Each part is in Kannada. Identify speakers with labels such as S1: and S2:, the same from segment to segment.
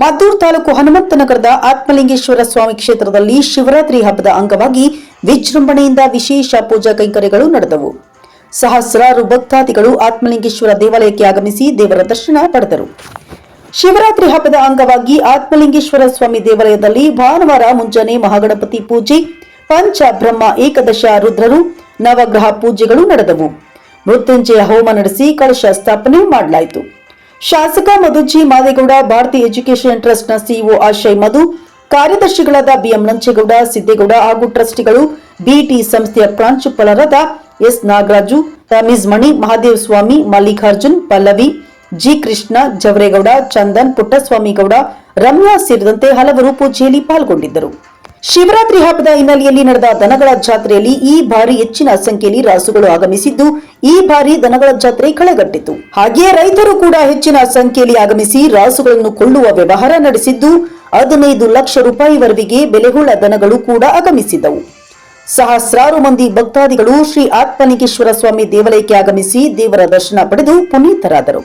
S1: ಮದ್ದೂರು ತಾಲೂಕು ಹನುಮಂತನಗರದ ಆತ್ಮಲಿಂಗೇಶ್ವರ ಸ್ವಾಮಿ ಕ್ಷೇತ್ರದಲ್ಲಿ ಶಿವರಾತ್ರಿ ಹಬ್ಬದ ಅಂಗವಾಗಿ ವಿಜೃಂಭಣೆಯಿಂದ ವಿಶೇಷ ಪೂಜಾ ಕೈಂಕರ್ಯಗಳು ನಡೆದವು. ಸಹಸ್ರಾರು ಭಕ್ತಾದಿಗಳು ಆತ್ಮಲಿಂಗೇಶ್ವರ ದೇವಾಲಯಕ್ಕೆ ಆಗಮಿಸಿ ದೇವರ ದರ್ಶನ ಪಡೆದರು. ಶಿವರಾತ್ರಿ ಹಬ್ಬದ ಅಂಗವಾಗಿ ಆತ್ಮಲಿಂಗೇಶ್ವರ ಸ್ವಾಮಿ ದೇವಾಲಯದಲ್ಲಿ ಭಾನುವಾರ ಮುಂಜಾನೆ ಮಹಾಗಣಪತಿ ಪೂಜೆ, ಪಂಚಬ್ರಹ್ಮ ಏಕದಶ ರುದ್ರರು, ನವಗ್ರಹ ಪೂಜೆಗಳು ನಡೆದವು. ಮೃತ್ಯುಂಜಯ ಹೋಮ ನಡೆಸಿ ಕಳಶ ಸ್ಥಾಪನೆ ಮಾಡಲಾಯಿತು. ಶಾಸಕ ಮಧುಜಿ ಮಾದೇಗೌಡ, ಭಾರತೀಯ ಎಜುಕೇಷನ್ ಟ್ರಸ್ಟ್ನ ಸಿಇಒ ಆಶಯ್ ಮಧು, ಕಾರ್ಯದರ್ಶಿಗಳಾದ ಬಿಎಂ ನಂಚೇಗೌಡ, ಸಿದ್ದೇಗೌಡ ಹಾಗೂ ಟ್ರಸ್ಟಿಗಳು ಬಿಟಿ ಸಂಸ್ಥೆಯ ಪ್ರಾಂಶುಪಾಲರಾದ ಎಸ್ ನಾಗರಾಜು ರಮೀಜ್ ಮಣಿ, ಮಹಾದೇವ್ ಸ್ವಾಮಿ, ಮಲ್ಲಿಕಾರ್ಜುನ್, ಪಲ್ಲವಿ, ಜಿ ಕೃಷ್ಣ, ಜವರೇಗೌಡ, ಚಂದನ್ ಪುಟ್ಟಸ್ವಾಮಿಗೌಡ, ರಮ್ಯಾ ಸೇರಿದಂತೆ ಹಲವರು ಪೂಜೆಯಲ್ಲಿ ಪಾಲ್ಗೊಂಡಿದ್ದರು. ಶಿವರಾತ್ರಿ ಹಬ್ಬದ ಹಿನ್ನೆಲೆಯಲ್ಲಿ ನಡೆದ ದನಗಳ ಜಾತ್ರೆಯಲ್ಲಿ ಈ ಬಾರಿ ಹೆಚ್ಚಿನ ಸಂಖ್ಯೆಯಲ್ಲಿ ರಾಸುಗಳು ಆಗಮಿಸಿದ್ದು, ಈ ಬಾರಿ ದನಗಳ ಜಾತ್ರೆ ಕಳೆಗಟ್ಟಿತು. ಹಾಗೆಯೇ ರೈತರು ಕೂಡ ಹೆಚ್ಚಿನ ಸಂಖ್ಯೆಯಲ್ಲಿ ಆಗಮಿಸಿ ರಾಸುಗಳನ್ನು ಕೊಳ್ಳುವ ವ್ಯವಹಾರ ನಡೆಸಿದ್ದು, ಹದಿನೈದು ಲಕ್ಷ ರೂಪಾಯಿವರೆಗೆ ಬೆಲೆಹುಳ ದನಗಳು ಕೂಡ ಆಗಮಿಸಿದವು ಸಹಸ್ರಾರು ಮಂದಿ ಭಕ್ತಾದಿಗಳು ಶ್ರೀ ಆತ್ಮಲಿಂಗೇಶ್ವರ ಸ್ವಾಮಿ ದೇವಾಲಯಕ್ಕೆ ಆಗಮಿಸಿ ದೇವರ ದರ್ಶನ ಪಡೆದು ಪುನೀತರಾದರು.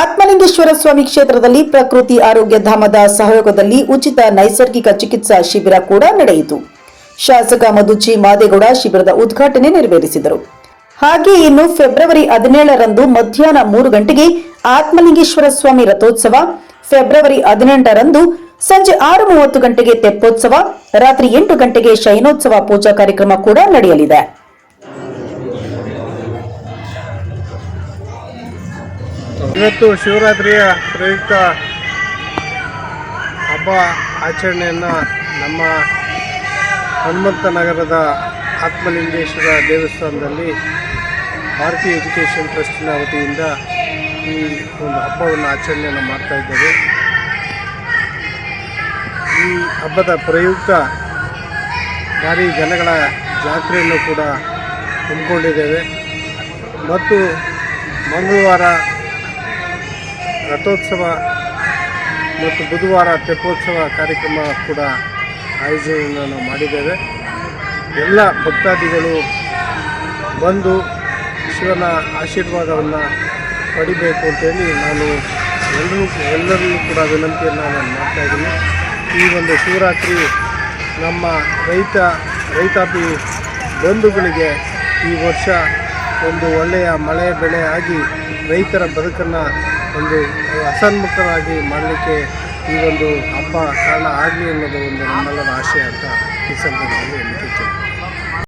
S1: ಆತ್ಮಲಿಂಗೇಶ್ವರ ಸ್ವಾಮಿ ಕ್ಷೇತ್ರದಲ್ಲಿ ಪ್ರಕೃತಿ ಆರೋಗ್ಯ ಧಾಮದ ಸಹಯೋಗದಲ್ಲಿ ಉಚಿತ ನೈಸರ್ಗಿಕ ಚಿಕಿತ್ಸಾ ಶಿಬಿರ ಕೂಡ ನಡೆಯಿತು. ಶಾಸಕ ಮಧುಚಿ ಮಾದೇಗೌಡ ಶಿಬಿರದ ಉದ್ಘಾಟನೆ ನೆರವೇರಿಸಿದರು. ಹಾಗೆ ಇನ್ನು ಫೆಬ್ರವರಿ ಹದಿನೇಳರಂದು ಮಧ್ಯಾಹ್ನ ಮೂರು ಗಂಟೆಗೆ ಆತ್ಮಲಿಂಗೇಶ್ವರ ಸ್ವಾಮಿ ರಥೋತ್ಸವ, ಫೆಬ್ರವರಿ ಹದಿನೆಂಟರಂದು ಸಂಜೆ ಆರು ಮೂವತ್ತು ಗಂಟೆಗೆ ತೆಪ್ಪೋತ್ಸವ, ರಾತ್ರಿ ಎಂಟು ಗಂಟೆಗೆ ಶಯನೋತ್ಸವ ಪೂಜಾ ಕಾರ್ಯಕ್ರಮ ಕೂಡ ನಡೆಯಲಿದೆ.
S2: ಇವತ್ತು ಶಿವರಾತ್ರಿಯ ಪ್ರಯುಕ್ತ ಹಬ್ಬ ಆಚರಣೆಯನ್ನು ನಮ್ಮ ಹನುಮಂತ ನಗರದ ಆತ್ಮಲಿಂಗೇಶ್ವರ ದೇವಸ್ಥಾನದಲ್ಲಿ ಭಾರತೀಯ ಎಜುಕೇಷನ್ ಟ್ರಸ್ಟಿನ ವತಿಯಿಂದ ಈ ಒಂದು ಹಬ್ಬವನ್ನು ಆಚರಣೆಯನ್ನು ಮಾಡ್ತಾ ಇದ್ದೇವೆ. ಈ ಹಬ್ಬದ ಪ್ರಯುಕ್ತ ಭಾರಿ ಜನಗಳ ಜಾತ್ರೆಯನ್ನು ಕೂಡ ಹಮ್ಮಿಕೊಂಡಿದ್ದೇವೆ. ಮತ್ತು ಮಂಗಳವಾರ ರಥೋತ್ಸವ ಮತ್ತು ಬುಧವಾರ ತೆಪ್ಪೋತ್ಸವ ಕಾರ್ಯಕ್ರಮ ಕೂಡ ಆಯೋಜನೆಯನ್ನು ನಾವು ಮಾಡಿದ್ದೇವೆ. ಎಲ್ಲ ಭಕ್ತಾದಿಗಳು ಬಂದು ಶಿವನ ಆಶೀರ್ವಾದವನ್ನು ಪಡಿಬೇಕು ಅಂತೇಳಿ ನಾನು ಎಲ್ಲರೂ ಎಲ್ಲರಿಗೂ ಕೂಡ ವಿನಂತಿಯನ್ನು ನಾನು ಮಾಡ್ತಾ ಇದ್ದೀನಿ. ಈ ಒಂದು ಶಿವರಾತ್ರಿ ನಮ್ಮ ರೈತ, ರೈತಾಪಿ ಬಂಧುಗಳಿಗೆ ಈ ವರ್ಷ ಒಂದು ಒಳ್ಳೆಯ ಮಳೆ ಬೆಳೆ ಆಗಿ ರೈತರ ಬದುಕನ್ನು ಒಂದು ಅಸನ್ಮುಖರಾಗಿ ಮಾಡಲಿಕ್ಕೆ ಈ ಒಂದು ಹಬ್ಬ ಕಾರಣ ಆಗಲಿ ಅನ್ನೋದು ಒಂದು ನಮ್ಮೆಲ್ಲರ ಆಶಯ ಅಂತ ಈ ಸಂದರ್ಭದಲ್ಲಿ ಹೇಳಲಿಕ್ಕೆ